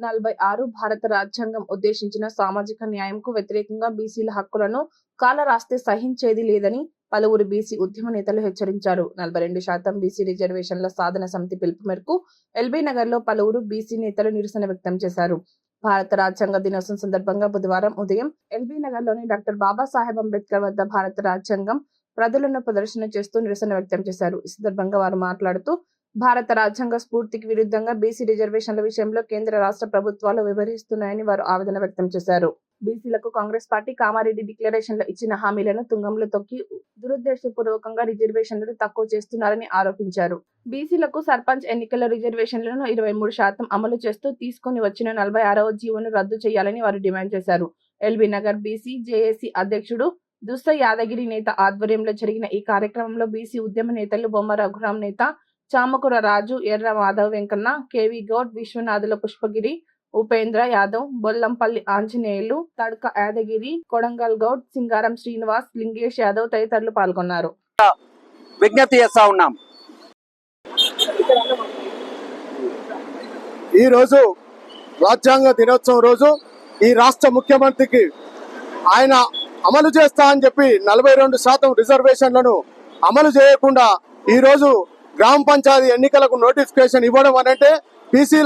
నలభై ఆరు భారత రాజ్యాంగం ఉద్దేశించిన సామాజిక న్యాయంకు వ్యతిరేకంగా బీసీల హక్కులను కాల రాస్తే సహించేది లేదని పలువురు బీసీ ఉద్యమ నేతలు హెచ్చరించారు. నలభై రెండు శాతం బీసీ రిజర్వేషన్ల సాధన సమితి పిలుపు మేరకు ఎల్బీ నగర్లో పలువురు బీసీ నేతలు నిరసన వ్యక్తం చేశారు. భారత రాజ్యాంగ దినోత్సవం సందర్భంగా బుధవారం ఉదయం ఎల్బీ నగర్లోని డాక్టర్ బాబాసాహెబ్ అంబేద్కర్ వద్ద భారత రాజ్యాంగం ప్రజలను ప్రదర్శన చేస్తూ నిరసన వ్యక్తం చేశారు. ఈ సందర్భంగా వారు మాట్లాడుతూ భారత రాజ్యాంగ స్ఫూర్తికి విరుద్ధంగా బీసీ రిజర్వేషన్ల విషయంలో కేంద్ర రాష్ట్ర ప్రభుత్వాలు వివరిస్తున్నాయని వారు ఆవేదన వ్యక్తం చేశారు. బీసీలకు కాంగ్రెస్ పార్టీ కామారెడ్డి డిక్లరేషన్లో ఇచ్చిన హామీలను తుంగంలో తొక్కి దురుద్దేశపూర్వకంగా రిజర్వేషన్లను తక్కువ చేస్తున్నారని ఆరోపించారు. బీసీలకు సర్పంచ్ ఎన్నికల రిజర్వేషన్లను ఇరవై మూడు శాతం అమలు చేస్తూ తీసుకొని వచ్చిన నలభై ఆరవ జీవోను రద్దు చేయాలని వారు డిమాండ్ చేశారు. ఎల్బీ నగర్ బీసీ జేఏసీ అధ్యక్షుడు దుస్త యాదగిరి నేత ఆధ్వర్యంలో జరిగిన ఈ కార్యక్రమంలో బీసీ ఉద్యమ నేతలు బొమ్మ రఘురాం నేత చామకూర రాజు ఎర్ర మాధవ్ వెంకన్న కేవి గౌడ్ విశ్వనాథుల పుష్పగిరి ఉపేంద్ర యాదవ్ బొల్లంపల్లి ఆంజనేయులు తడక యాదగిరి కొడంగల్ గౌడ్ సింగారం శ్రీనివాస్ లింగేష్ యాదవ్ తదితరులు పాల్గొన్నారు. విజ్ఞప్తి చేస్తా ఉన్నాం. ఈ రోజు రాజ్యాంగ దినోత్సవం రోజు ఈ రాష్ట్ర ముఖ్యమంత్రికి ఆయన అమలు చేస్తా అని చెప్పి నలభై రెండు శాతం రిజర్వేషన్లను అమలు చేయకుండా ఈ రోజు గ్రామ పంచాయతీ ఎన్నికలకు నోటిఫికేషన్ ఇవ్వడం అనంటే బీసీ